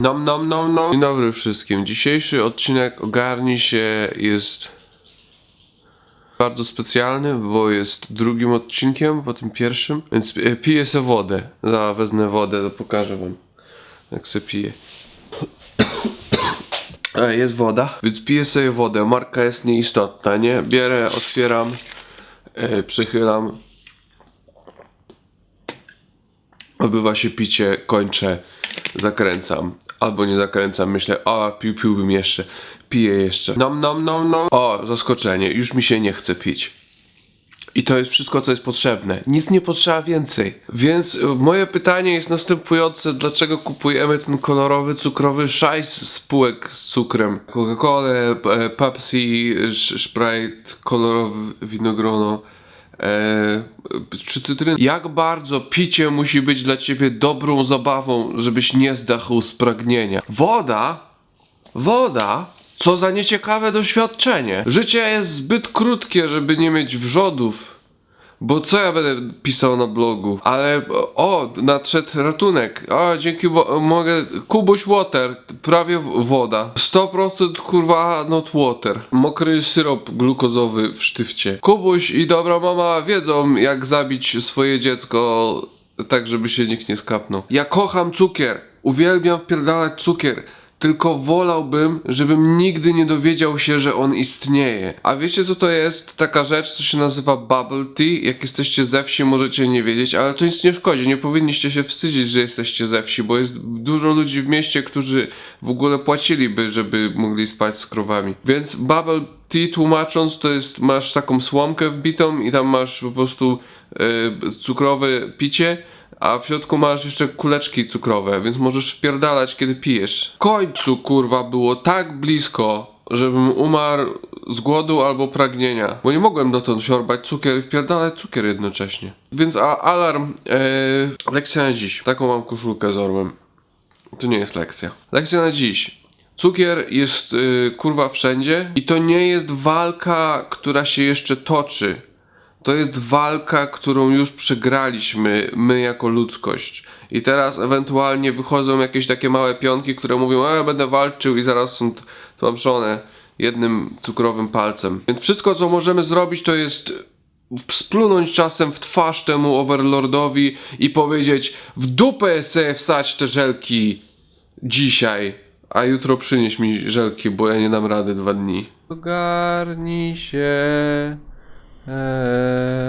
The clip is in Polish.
Nom nom nom nom. Dzień dobry wszystkim. Dzisiejszy odcinek Ogarnij się jest bardzo specjalny, bo jest drugim odcinkiem po tym pierwszym, więc e, piję sobie wodę. Za wezmę wodę, to pokażę wam jak se piję. E, Jest woda, więc piję sobie wodę. Marka jest nieistotna, nie? Bierę, otwieram, przechylam. Odbywa się picie, kończę, zakręcam. Albo nie zakręcam, myślę, o, pił, piłbym jeszcze, piję jeszcze. Nom, nom, nom, nom. O, zaskoczenie, już mi się nie chce pić. I to jest wszystko, co jest potrzebne. Nic nie potrzeba więcej. Więc y, moje pytanie jest następujące: dlaczego kupujemy ten kolorowy, cukrowy szajs spółek z cukrem? Coca-Colę, e, Pepsi, Sprite, kolorowe winogrono. E, czy cytryn? Jak bardzo picie musi być dla ciebie dobrą zabawą, żebyś nie zdachł z pragnienia? Woda Woda? Co za nieciekawe doświadczenie. Życie jest zbyt krótkie, żeby nie mieć wrzodów. Bo co ja będę pisał na blogu? Ale o, nadszedł ratunek. O, dzięki bo mogę. Kubuś water, prawie woda. 100% kurwa not water. Mokry syrop glukozowy w sztywcie. Kubuś i dobra mama wiedzą, jak zabić swoje dziecko tak, żeby się nikt nie skapnął. Ja kocham cukier. Uwielbiam wpierdalać cukier. Tylko wolałbym, żebym nigdy nie dowiedział się, że on istnieje. A wiecie co to jest? Taka rzecz, co się nazywa bubble tea. Jak jesteście ze wsi, możecie nie wiedzieć, ale to nic nie szkodzi. Nie powinniście się wstydzić, że jesteście ze wsi, bo jest dużo ludzi w mieście, którzy w ogóle płaciliby, żeby mogli spać z krowami. Więc bubble tea tłumacząc, to jest, masz taką słomkę wbitą i tam masz po prostu yy, cukrowe picie a w środku masz jeszcze kuleczki cukrowe, więc możesz wpierdalać kiedy pijesz. W końcu kurwa było tak blisko, żebym umarł z głodu albo pragnienia. Bo nie mogłem dotąd siorbać cukier i wpierdalać cukier jednocześnie. Więc a alarm, ee, lekcja na dziś. Taką mam koszulkę z orłem. To nie jest lekcja. Lekcja na dziś. Cukier jest y, kurwa wszędzie i to nie jest walka, która się jeszcze toczy. To jest walka, którą już przegraliśmy, my jako ludzkość. I teraz ewentualnie wychodzą jakieś takie małe pionki, które mówią, a ja będę walczył i zaraz są tłamszone jednym cukrowym palcem. Więc wszystko, co możemy zrobić, to jest splunąć czasem w twarz temu overlordowi i powiedzieć w dupę sobie wsać te żelki dzisiaj, a jutro przynieś mi żelki, bo ja nie dam rady dwa dni. Ogarnij się. 呃